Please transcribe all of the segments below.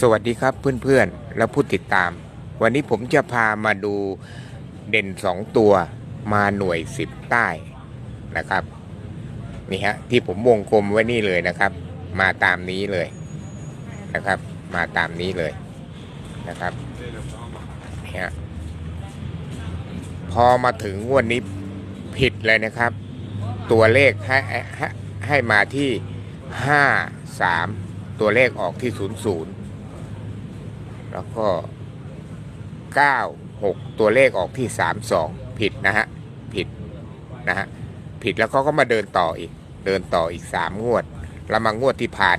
สวัสดีครับเพื่อนๆ และผู้ติดตาม วันนี้ผมจะพามาดูเด่นสองตัวมาหน่วยสิบใต้นะครับนี่ฮะที่ผมวงกลมไว้นี่เลยนะครับ มาตามนี้เลยนะครับ มาตามนี้เลยนะครับนี่ฮะพอมาถึงงวดนี้ผิดเลยนะครับ ตัวเลขให้ให้ให้มาที่ห้าสามตัวเลขออกที่ศูนย์ศูนย์ แล้วก็ 96 ตัวเลขออกที่ 32 ผิดนะฮะ ผิดนะฮะ ผิดแล้วเขาก็มาเดินต่ออีก เดินต่ออีก 3 งวด แล้วมางวดที่ผ่าน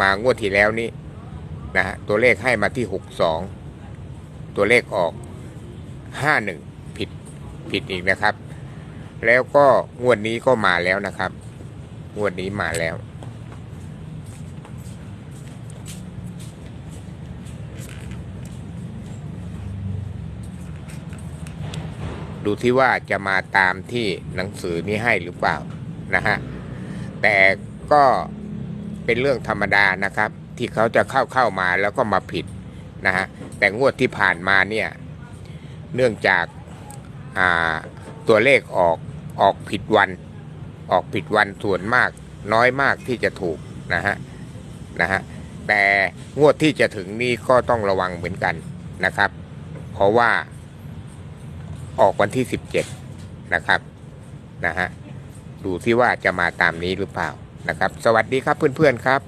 มางวดที่แล้วนี่นะฮะ ตัวเลขให้มาที่ 62 ตัวเลขออก 51 ผิด ผิดอีกนะครับ แล้วก็งวดนี้ก็มาแล้วนะครับ งวดนี้มาแล้ว ดูที่ว่าจะมาตามที่หนังสือนี้ให้หรือเปล่านะฮะแต่ก็เป็นเรื่องธรรมดานะครับ ที่เขาจะเข้าเข้ามาแล้วก็มาผิดนะฮะแต่งวดที่ผ่านมาเนี่ยเนื่องจากาตัวเลขออกออกผิดวัน ออกผิดวันส่วนมาก น้อยมากที่จะถูกนะฮะนะฮะแต่งวดที่จะถึงนี้ก็ต้องระวังเหมือนกันนะครับ เพราะว่า ออกวันที่สิบเจ็ดนะครับนะฮะดูที่ว่าจะมาตามนี้หรือเปล่านะครับ สวัสดีครับเพื่อนๆครับ